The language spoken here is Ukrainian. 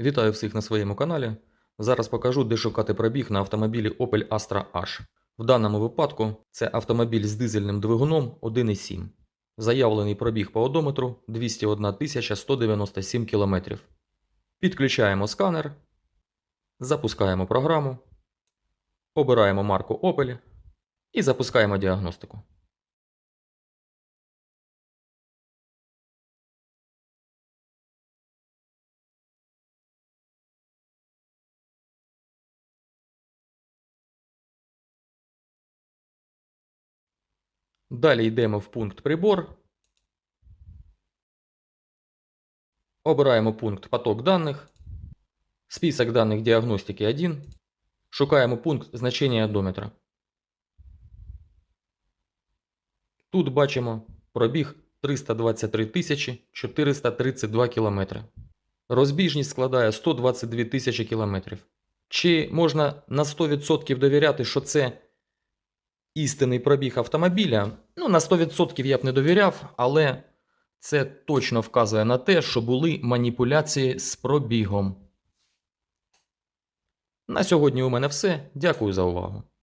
Вітаю всіх на своєму каналі. Зараз покажу, де шукати пробіг на автомобілі Opel Astra H. В даному випадку це автомобіль з дизельним двигуном 1.7. Заявлений пробіг по одометру 201 197 км. Підключаємо сканер, запускаємо програму, обираємо марку Opel і запускаємо діагностику. Далі йдемо в пункт прибор. Обираємо пункт поток даних. Список даних діагностики 1. Шукаємо пункт значення одометра. Тут бачимо пробіг 323 432 км. Розбіжність складає 122 тисячі кілометрів. Чи можна на 100% довіряти, що це істинний пробіг автомобіля? Ну, на 100% я б не довіряв, але це точно вказує на те, що були маніпуляції з пробігом. На сьогодні у мене все. Дякую за увагу.